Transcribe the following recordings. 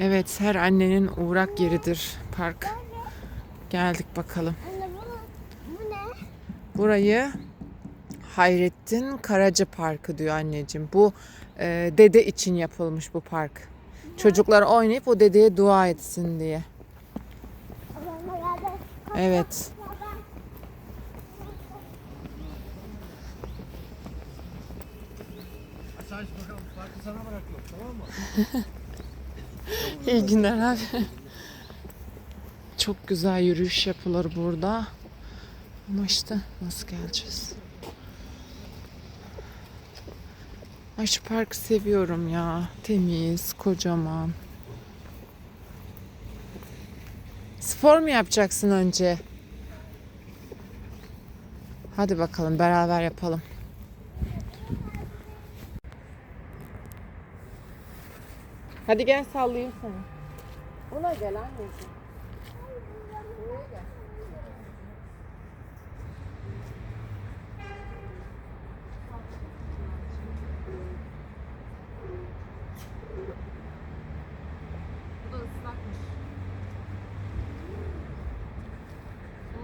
Evet her annenin uğrak yeridir park. Geldik bakalım. Anne bu, bu ne? Burayı Hayrettin Karaca Parkı diyor anneciğim. Bu e, dede için yapılmış bu park. Çocuklar oynayıp o dedeye dua etsin diye. Evet. İyi günler abi. Çok güzel yürüyüş yapılır burada. Ama işte nasıl geleceğiz? Ay şu parkı seviyorum ya. Temiz, kocaman. Spor mu yapacaksın önce? Hadi bakalım beraber yapalım. Hadi gel sallayayım sana. Ona gel anneciğim.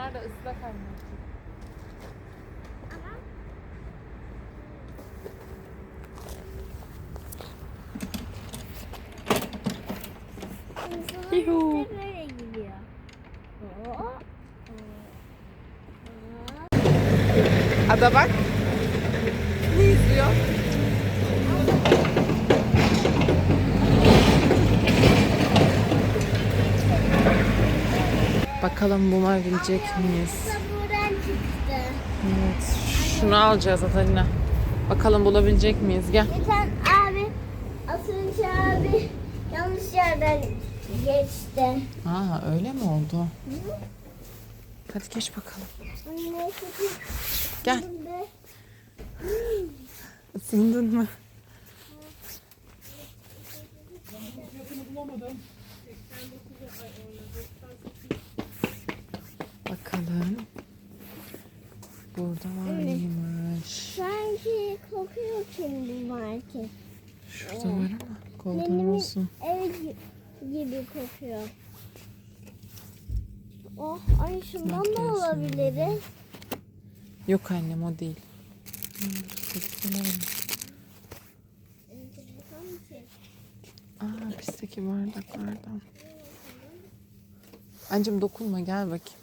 Bunlar da ıslak anneciğim. Yuhu. Böyle gidiyor. Hop. Ada bak. Ne izliyor? Bakalım bulabilecek miyiz? Evet. Şunu alacağız Atalina. Bakalım bulabilecek miyiz? Gel. Geçen abi, Asınç abi yanlış yerden geçti. Aa öyle mi oldu? Hadi geç bakalım. Anne. Gel. Isındın mı? Bakalım. Burada var mıymış? sanki kokuyor şimdi market. Şurada var ama Benim olsun. ev gi- gibi kokuyor. Oh, ay şundan da alabiliriz. Yok annem o değil. Aa pistteki bardaklardan. Anneciğim dokunma gel bakayım.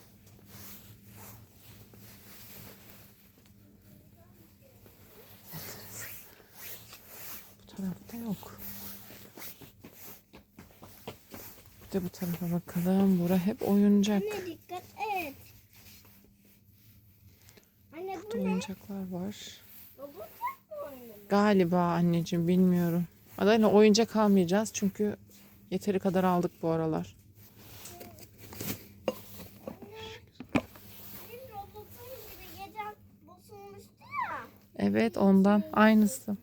Bu tarafta yok. Bir de bu tarafa bakalım. Bura hep oyuncak. Anne dikkat et. Anne bu ne? Oyuncaklar var. Galiba anneciğim bilmiyorum. Adayla oyuncak almayacağız çünkü yeteri kadar aldık bu aralar. Evet ondan aynısı.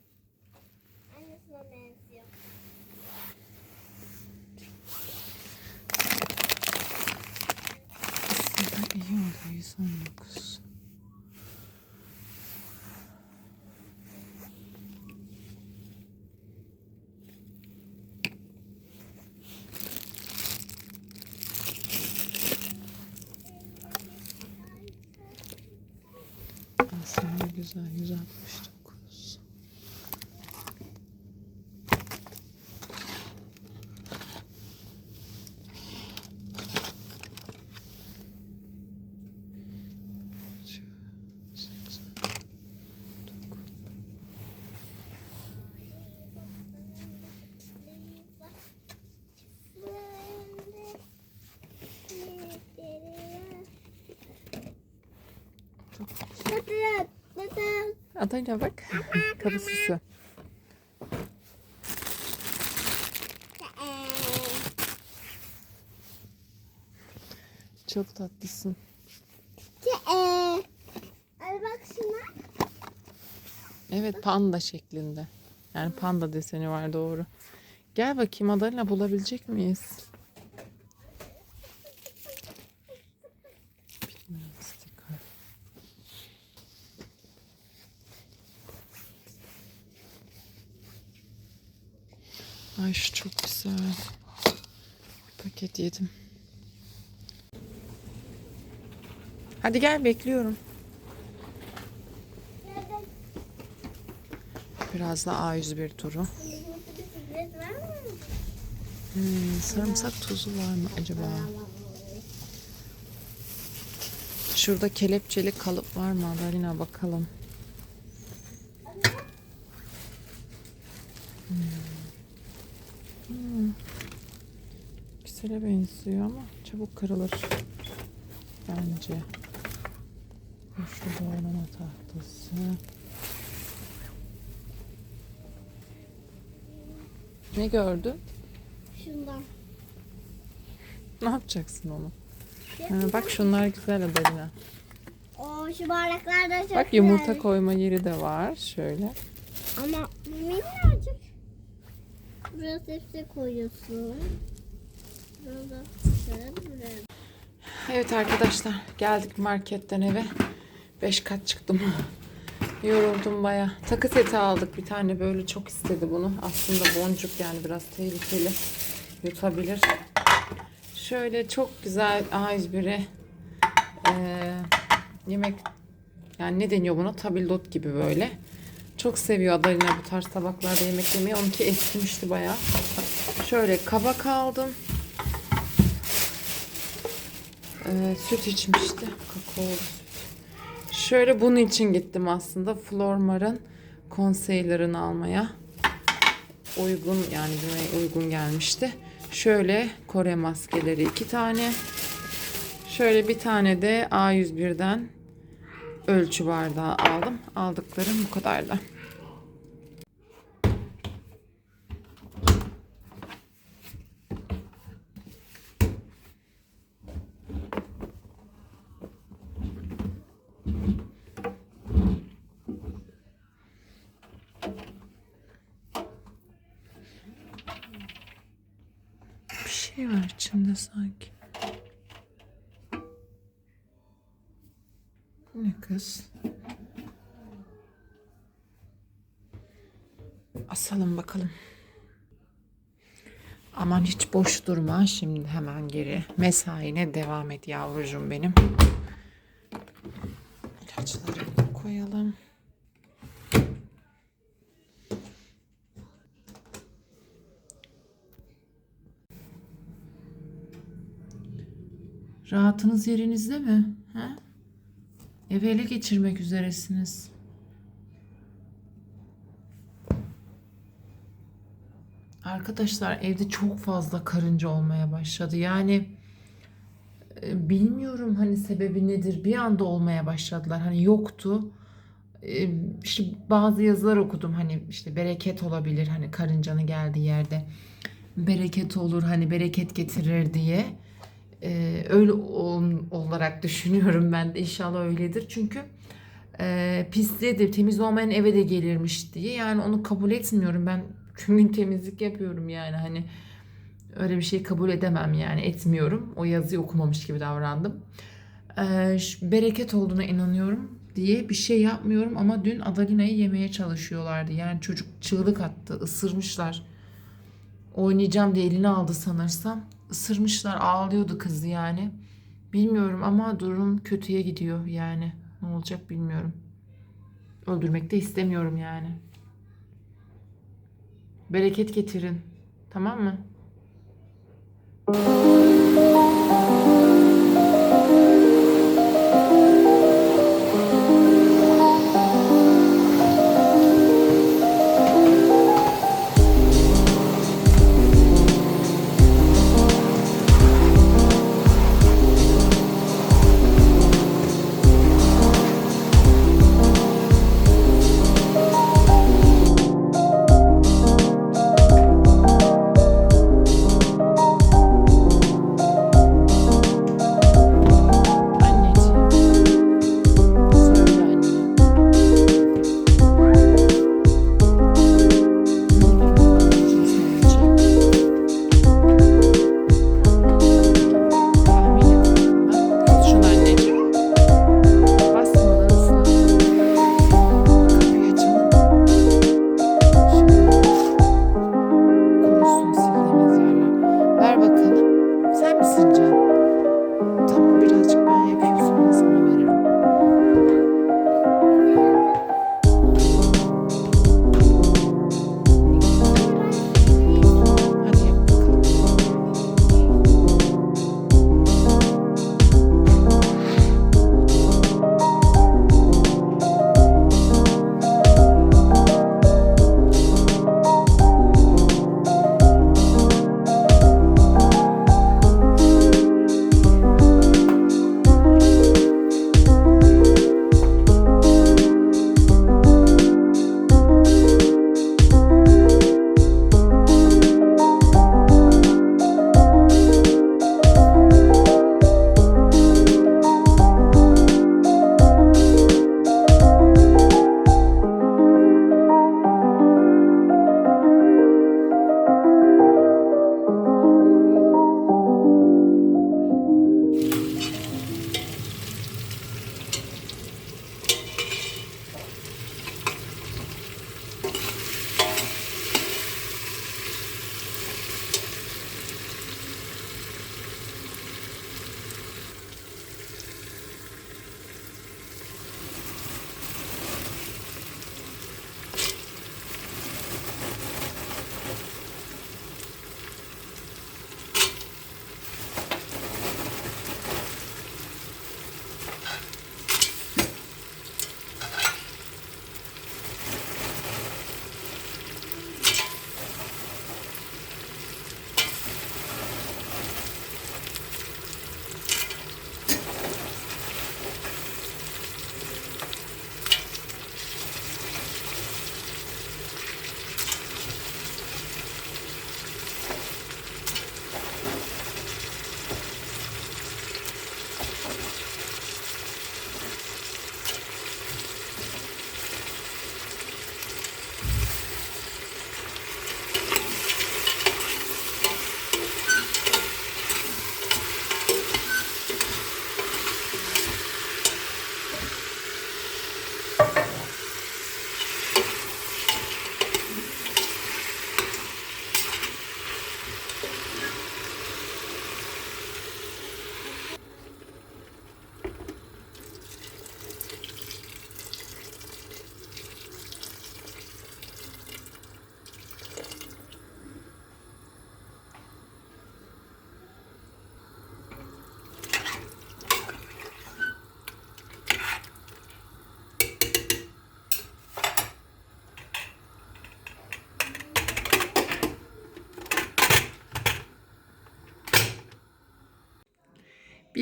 18, 19. Aslında güzel 160. Adayla bak. Kapı süsü. Çok tatlısın. Ee, bak şuna. Evet panda şeklinde. Yani panda deseni var doğru. Gel bakayım Adalina bulabilecek miyiz? Bilmiyorum, sticker. Şu çok güzel. Bir paket yedim. Hadi gel bekliyorum. Biraz da A101 turu. Hmm, sarımsak tuzu var mı acaba? Şurada kelepçeli kalıp var mı Adalina bakalım. Hmm. Hmm. Güzele benziyor ama çabuk kırılır. Bence. Şu doğrama tahtası. Ne gördün? Şundan. Ne yapacaksın onu? Ha, bak şunlar güzel Adalina. Oo şu bardaklar da çok Bak yumurta güzel. koyma yeri de var. Şöyle. Ama minnacık. Burası hepsi koyuyorsun. Evet arkadaşlar geldik marketten eve. 5 kat çıktım. Yoruldum baya. Takı seti aldık bir tane böyle çok istedi bunu. Aslında boncuk yani biraz tehlikeli. Yutabilir. Şöyle çok güzel A101'e eee, yemek yani ne deniyor buna? Tabildot gibi böyle. Çok seviyor Adalina bu tarz tabaklarda yemek yemeyi. Onunki eskimişti baya. Şöyle kabak aldım. Ee, süt içmişti. Kakaolu süt. Şöyle bunun için gittim aslında. Flormar'ın konseylerini almaya. Uygun yani buna uygun gelmişti. Şöyle Kore maskeleri iki tane. Şöyle bir tane de A101'den ölçü bardağı aldım. Aldıklarım bu kadardı. Bir şey var içinde sanki. Ne kız? Asalım bakalım. Aman hiç boş durma. Şimdi hemen geri mesaine devam et yavrucuğum benim. İlaçları koyalım. Rahatınız yerinizde mi? Ha? Evi ele geçirmek üzeresiniz. Arkadaşlar evde çok fazla karınca olmaya başladı. Yani e, bilmiyorum hani sebebi nedir. Bir anda olmaya başladılar. Hani yoktu. E, işte bazı yazılar okudum hani işte bereket olabilir hani karıncanın geldiği yerde bereket olur hani bereket getirir diye. Ee, öyle ol- olarak düşünüyorum ben de inşallah öyledir. Çünkü e, pisliğe temiz olmayan eve de gelirmiş diye. Yani onu kabul etmiyorum ben. Tüm gün temizlik yapıyorum yani hani öyle bir şey kabul edemem yani etmiyorum. O yazıyı okumamış gibi davrandım. Ee, bereket olduğuna inanıyorum diye bir şey yapmıyorum ama dün Adalina'yı yemeye çalışıyorlardı. Yani çocuk çığlık attı, ısırmışlar. Oynayacağım diye elini aldı sanırsam. Isırmışlar, ağlıyordu kız yani. Bilmiyorum ama durum kötüye gidiyor yani. Ne olacak bilmiyorum. Öldürmek de istemiyorum yani. Bereket getirin. Tamam mı?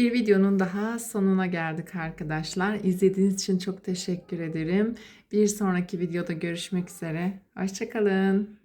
Bir videonun daha sonuna geldik arkadaşlar. İzlediğiniz için çok teşekkür ederim. Bir sonraki videoda görüşmek üzere. Hoşçakalın.